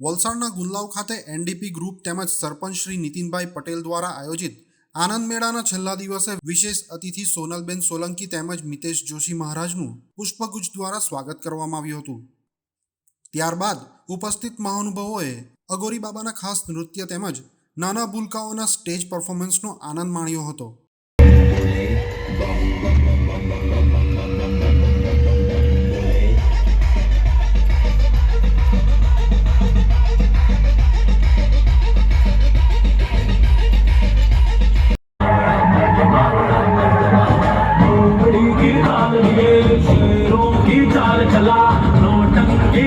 વલસાડના ગુંદલાવ ખાતે NDP group તેમજ સરપંચ શ્રી નીતિનભાઈ પટેલ દ્વારા આયોજિત આનંદ મેળાના છેલ્લા દિવસે વિશેષ અતિથિ સોનલબેન સોલંકી તેમજ મિતેશ જોશી મહારાજનું પુષ્પગુચ્છ દ્વારા સ્વાગત કરવામાં આવ્યું હતું. ત્યારબાદ ઉપસ્થિત મહાનુભાવોએ અગોરી બાબાના ખાસ નૃત્ય તેમજ નાના ભૂલકાઓના સ્ટેજ પરફોર્મન્સનો આનંદ માણ્યો હતો. చలా నోటంగి